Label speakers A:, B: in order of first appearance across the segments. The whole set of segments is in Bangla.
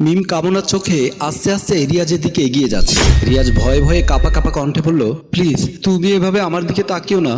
A: মিম কামনার চোখে আস্তে আস্তে রিয়াজের দিকে এগিয়ে যাচ্ছে। রিয়াজ ভয়ে ভয়ে কাপা কাপা কণ্ঠে বলল, প্লিজ, তুমি এভাবে আমার দিকে তাকিও না।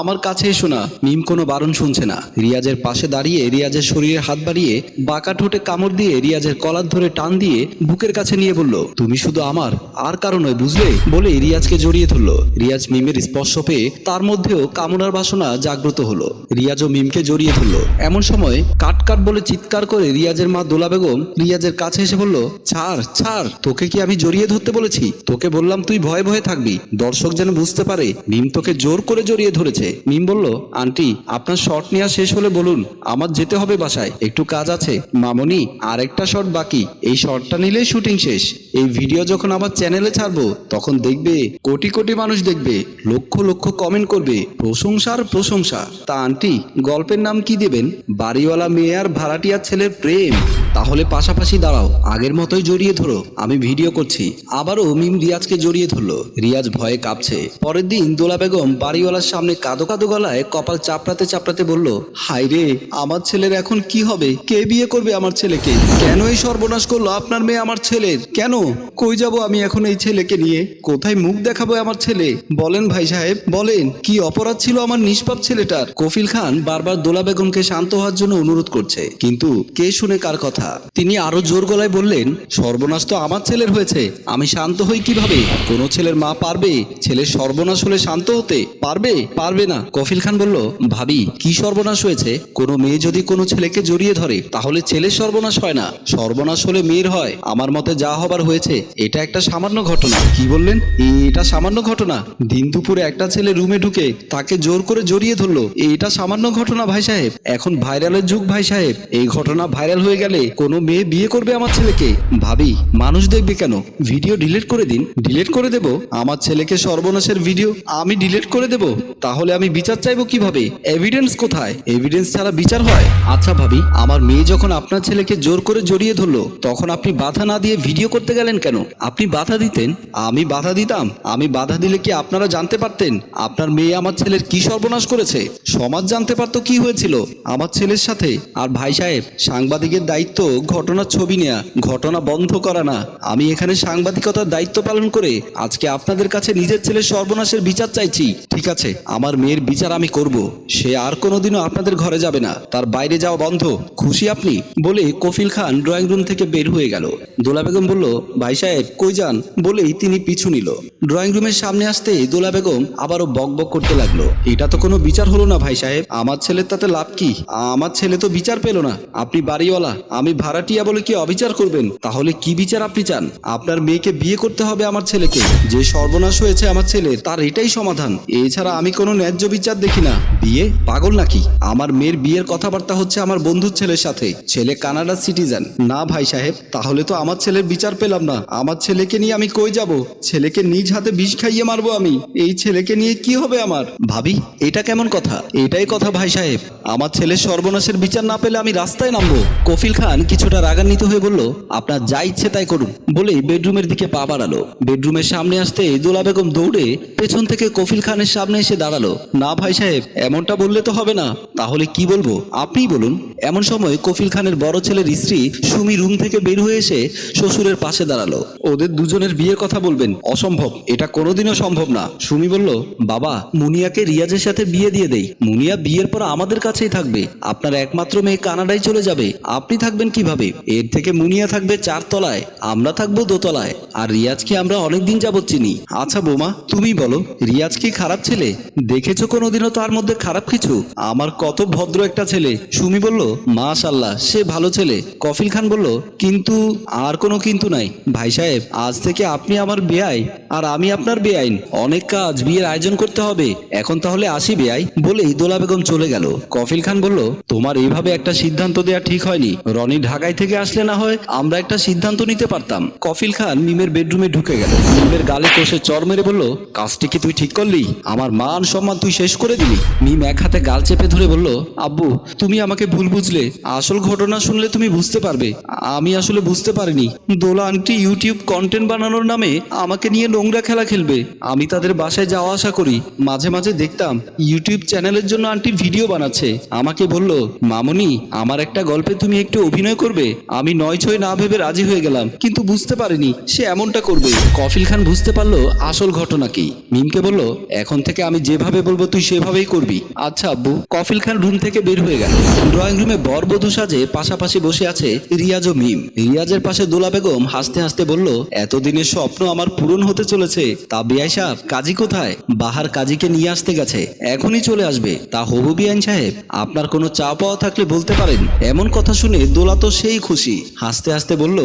A: আমার কাছে এসো না। মিম কোনো বারণ শুনছে না। রিয়াজের পাশে দাঁড়িয়ে রিয়াজের শরীরে হাত বাড়িয়ে বাঁকা ঠোঁটে কামড় দিয়ে রিয়াজের কলার ধরে টান দিয়ে বুকের কাছে নিয়ে বলল, তুমি শুধু আমার, আর কারও নয়, বুঝলে? বলে রিয়াজকে জড়িয়ে ধরলো। রিয়াজ মিমের স্পর্শ পেয়ে তার মধ্যেও কামনার বাসনা জাগ্রত হলো। রিয়াজ ও মিমকে জড়িয়ে ধরলো। এমন সময় কাট কাট বলে চিৎকার করে রিয়াজের মা দোলা বেগম রিয়াজের কাছে এসে বলল, ছাড় ছাড়, তোকে কি আমি জড়িয়ে ধরতে বলেছি? তোকে বললাম তুই ভয়ে ভয়ে থাকবি। দর্শক যেন বুঝতে পারে মিম তোকে জোর করে জড়িয়ে ধরেছে। মিম বলল, আন্টি, আপনার শর্ট নেওয়া শেষ হলে বলুন, আমার যেতে হবে বাসায়, একটু কাজ আছে। মামনি, আরেকটা শর্ট বাকি, এই শর্টটা নিলেই শুটিং শেষ। এই ভিডিও যখন আমার চ্যানেলে ছাড়বো, তখন দেখবে, কোটি কোটি মানুষ দেখবে, লক্ষ লক্ষ কমেন্ট করবে প্রশংসার প্রশংসা। তা আন্টি, গল্পের নাম কি দেবেন? বাড়িওয়ালা মেয়ে আর ভাড়াটিয়ার ছেলের প্রেম। তাহলে পাশাপাশি দাঁড়াও, আগের মতোই জড়িয়ে ধরো, আমি ভিডিও করছি। আবারও মিম রিয়াজকে জড়িয়ে ধরলো। রিয়াজ ভয়ে কাঁপছে। পরের দিন দোলা বেগম বাড়িওয়ালার সামনে কাদো কাদো গলায় কপাল চাপড়াতে চাপড়াতে বলল হাই রে, আমার ছেলের এখন কি হবে? কে বিয়ে করবে আমার ছেলেকে? কেন এই সর্বনাশ করল আপনার মেয়ে আমার ছেলের? কেন? কই যাব আমি এখন এই ছেলেকে নিয়ে? কোথায় মুখ দেখাবো আমার ছেলে? বলেন ভাই সাহেব, বলেন, কি অপরাধ ছিল আমার নিষ্পাপ ছেলেটার? কফিল খান বারবার দোলা বেগমকে শান্ত হওয়ার জন্য অনুরোধ করছে। কিন্তু কে শুনে কার কথা? তিনি আরও জোর গলায় বললেন, সর্বনাশ তো আমার ছেলের হয়েছে। আমি শান্ত হই কীভাবে? কোনো ছেলের মা পারবে? ছেলের সর্বনাশ হলে শান্ত হতে পারবে? পারবে না। কফিল খান বলল, ভাবি, কি সর্বনাশ হয়েছে? কোনো মেয়ে যদি কোনো ছেলেকে জড়িয়ে ধরে, তাহলে ছেলের সর্বনাশ হয় না। সর্বনাশ হলে মেয়ের হয়। আমার মতে যা হবার হয়েছে, এটা একটা সামান্য ঘটনা। কি বললেন? এটা সামান্য ঘটনা। দিন দুপুরে একটা ছেলে রুমে ঢুকে তাকে জোর করে জড়িয়ে ধরলো। এটা সামান্য ঘটনা ভাই সাহেব। এখন ভাইরালের যুগ ভাই সাহেব। এই ঘটনা ভাইরাল হয়ে গেলে কোনো মেয়ে বিয়ে করবে আমার ছেলেকে? ভাবি, মানুষ দেখবে কেন? ভিডিও ডিলিট করে দিন। ডিলিট করে দেব? আমার ছেলেকে সর্বনাশের ভিডিও আমি ডিলিট করে দেব? তাহলে আমি বিচার চাইব কীভাবে? এভিডেন্স কোথায়? এভিডেন্স ছাড়া বিচার হয়? আচ্ছা ভাবি, আমার মেয়ে যখন আপনার ছেলেকে জোর করে জড়িয়ে ধরলো, তখন আপনি বাধা না দিয়ে ভিডিও করতে গেলেন কেন? আপনি বাধা দিতেন? আমি বাধা দিতাম? আমি বাধা দিলে কি আপনারা জানতে পারতেন? আপনার মেয়ে আমার ছেলের কি সর্বনাশ করেছে? সমাজ জানতে পারতো কি হয়েছিল? আমার ছেলের সাথে? আর ভাই সাহেব, সাংবাদিকের দায়িত্ব ঘটনার ছবি নেয়া, ঘটনা বন্ধ করা না। আমি এখানে সাংবাদিকতার দায়িত্ব পালন করে আজকে আপনাদের কাছে নিজের ছেলের সর্বনাশের বিচার চাইছি। ঠিক আছে, আমার মেয়ের বিচার আমি করব। সে আর কোনোদিনও আপনাদের ঘরে যাবে না। তার বাইরে যাওয়া বন্ধ। খুশি আপনি? বলে কফিল খান ড্রয়িং রুম থেকে বের হয়ে গেল। দোলা বেগম বলল, ভাই সাহেব, কই যান? বলেই তিনি পিছু নিল। ড্রয়িং রুমের সামনে আসতে দোলা বেগম আবারও বক বক করতে লাগল। এটা তো কোনো বিচার হলো না ভাই সাহেব। আমার ছেলের তাতে লাভ কি? আমার ছেলে তো বিচার পেল না। আপনি বাড়িওয়ালা, আমি ভাড়াটিয়া বলে কি অবিচার করবেন? তাহলে কি বিচার আপনি চান? আপনার মেয়েকে বিয়ে করতে হবে আমার ছেলেকে। যে সর্বনাশ হয়েছে আমার ছেলের, তার এটাই সমাধান। এছাড়া আমি কোনো ন্যায্য বিচার দেখি না। বিয়ে পাগল নাকি? আমার মেয়ের বিয়ের কথাবার্তা হচ্ছে আমার বন্ধুর ছেলের সাথে। ছেলে কানাডার সিটিজেন। না ভাই সাহেব, তাহলে তো আমার ছেলের বিচার পেলাম না। আমার ছেলেকে নিয়ে আমি কই যাব? ছেলেকে নিজ হাতে বিষ খাইয়ে মারবো আমি। এই ছেলেকে নিয়ে কি হবে আমার? ভাবি, এটা কেমন কথা? এটাই কথা ভাই সাহেব। আমার ছেলের সর্বনাশের বিচার না পেলে আমি রাস্তায় নামবো। কফিল খান কিছুটা রাগান্বিত হয়ে বলল, আপনার যা ইচ্ছে তাই করুন। বলে বেডরুমের দিকে পা বাড়ালো। বেডরুমের সামনে আসতে দোলা বেগম দৌড়ে পেছন থেকে কফিল খানের সামনে এসে দাঁড়াল। না ভাই সাহেব, এমনটা বললে তো হবে না। তাহলে কি বলব? আপনিই বলুন। এমন সময় কফিল খানের বড় ছেলের স্ত্রী সুমি রুম থেকে বের হয়ে এসে শ্বশুরের পাশে দাঁড়াল। ওদের দুজনের বিয়ের কথা বলবেন। অসম্ভব। এটা কোনোদিনও সম্ভব না। সুমি বলল, বাবা, মুনিয়াকে রিয়াজের সাথে বিয়ে দিয়ে দেই। মুনিয়া বিয়ের পর আমাদের কাছেই থাকবে। আপনার একমাত্র মেয়ে কানাডায় চলে যাবে। আপনি থাকবেন কীভাবে? এর থেকে মুনিয়া থাকবে চার তলায়, আমরা থাকব দোতলায়, আর রিয়াজকে আমরা অনেকদিন যাবৎ চিনি। আচ্ছা বোমা, তুমি বলো, রিয়াজ কি খারাপ ছেলে? দেখেছ কোনোদিনও তার মধ্যে খারাপ কিছু? আমার কত ভদ্র একটা ছেলে। সুমি বলল মাশাল্লাহ সে ভালো ছেলে। কফিল খান বলল, কিন্তু আর কোনো কিন্তু নাই। ভাই সাহেব, আজ থেকে আপনি আমার বেআই আর আমি আপনার বেআইন। অনেক কাজ বিয়ের আয়োজন করতে হবে। এখন তাহলে আসি বেআই। বলেই দোলা বেগম চলে গেল। কফিল খান বলল, তোমার এইভাবে একটা সিদ্ধান্ত দেওয়া ঠিক হয়নি। রনি ঢাকায় থেকে আসলে না হয় আমরা একটা সিদ্ধান্ত নিতে পারতাম। কফিল খান মিমের বেডরুমে ঢুকে গেল। মিমের গালে কষে চর মেরে বলল, কাজটি কি তুই ঠিক করলি? আমার মান সম্মান তুই শেষ করে দিলি? মিম এক হাতে গাল চেপে ধরে বলল, আব্বু, তুমি আমাকে ভুল বুঝলে। আসল ঘটনা শুনলে তুমি বুঝতে পারবে। আমি আসলে বুঝতে পারিনি। দোলা আন্টি ইউটিউব কন্টেন্ট বানানোর নামে আমাকে নিয়ে নোংরা খেলা খেলবে। আমি তাদের বাসায় যাওয়া আসা করি। মাঝে মাঝে দেখতাম ইউটিউব চ্যানেলের জন্য আন্টি ভিডিও বানাচ্ছে। আমাকে বলল, মামনি, আমার একটা গল্পে তুমি একটু অভিনয় অভিনয় করবে? আমি নয় ছয় না ভেবে রাজি হয়ে গেলাম, কিন্তু বুঝতে পারিনি সে এমনটা করবে। কফিল খান বুঝতে পারল আসল ঘটনা কি। মিমকে বলল, এখন থেকে আমি যেভাবে বলব তুই সেভাবেই করবি। আচ্ছা আব্বু। কফিল খান রুম থেকে বের হয়ে গেল। ড্রয়িং রুমে বরবধূ সাজে পাশাপাশি বসে আছে রিয়াজ ও মিম। রিয়াজের পাশে দোলা বেগম হাসতে হাসতে বলল, এতদিনের স্বপ্ন আমার পূরণ হতে চলেছে। তা বিআই সাহেব কাজী কোথায়? বাহার কাজীকে নিয়ে আসতে গেছে, এখনই চলে আসবে। তা হবু বিআইন সাহেব, আপনার কোনো চা পাওয়া থাকলে বলতে পারেন। এমন কথা শুনে দোলা তো সেই খুশি। হাসতে হাসতে বলল,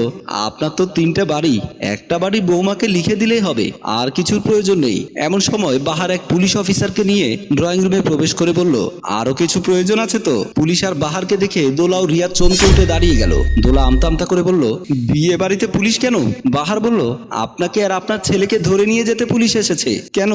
A: আপনার তো তিনটা বাড়ি। একটা বাড়ি বৌমাকে লিখে দিলেই হবে, আর কিছুর প্রয়োজন নেই। এমন সময় বাহার এক পুলিশ অফিসারকে নিয়ে ড্রয়িং রুমে প্রবেশ করে বলল, আরও কিছু প্রয়োজন আছে তো? পুলিশ আর বাহারকে দেখে দোলা ও রিয়াজ চমকে উঠে দাঁড়িয়ে গেল। দোলা আমতা আমতা করে বলল, বিয়ে বাড়িতে পুলিশ কেন? বাহার বলল, আপনাকে আর আপনার ছেলেকে ধরে নিয়ে যেতে পুলিশ এসেছে। কেন?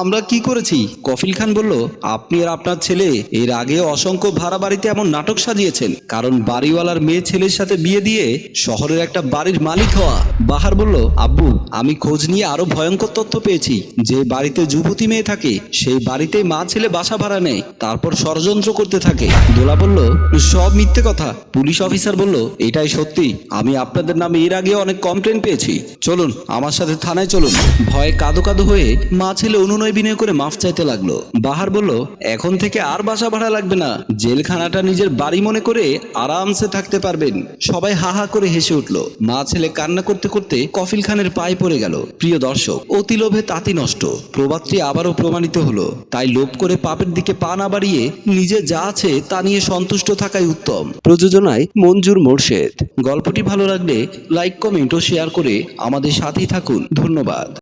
A: আমরা কি করেছি? কফিল খান বলল, আপনি আর আপনার ছেলে এর আগে অসংখ্য ভাড়া বাড়িতে এমন নাটক সাজিয়েছেন, কারণ বাড়িওয়ালার মেয়ে ছেলের সাথে বিয়ে দিয়ে শহরের একটা বাড়ির মালিক হওয়া। বাহার বলল, আব্বু, আমি খোঁজ নিয়ে আরও ভয়ঙ্কর তথ্য পেয়েছি। যে বাড়িতে যুবতী মেয়ে থাকে, সেই বাড়িতে মা ছেলে বাসা ভাড়া নেয়, তারপর ষড়যন্ত্র করতে থাকে। দোলা বলল, সব মিথ্যে কথা। পুলিশ অফিসার বলল, এটাই সত্যি। আমি আপনাদের নামে এর আগে অনেক কমপ্লেন পেয়েছি। চলুন, আমার সাথে থানায় চলুন। ভয়ে কাঁদো কাদো হয়ে মা ছেলে অনুনয় বিনয় করে মাফ চাইতে লাগল। বাহার বলল, এখন থেকে আর বাসা ভাড়া লাগবে না। জেলখানাটা নিজের বাড়ি মনে করে আরামসে থাকতে পারবেন। সবাই হা হা করে হেসে উঠল। মা ছেলে কান্না করতে করতে কফিল খানের পায়ে পড়ে গেল। প্রিয় দর্শক, অতি লোভে তাঁতি নষ্ট। প্রবাদটি আবারও প্রমাণিত হলো। তাই লোভ করে পাপের দিকে পা না বাড়িয়ে নিজে যা আছে তা নিয়ে সন্তুষ্ট থাকাই উত্তম। প্রযোজনায় মঞ্জুর মোর্শেদ। গল্পটি ভালো লাগলে লাইক, কমেন্ট ও শেয়ার করে আমাদের সাথেই থাকুন। ধন্যবাদ।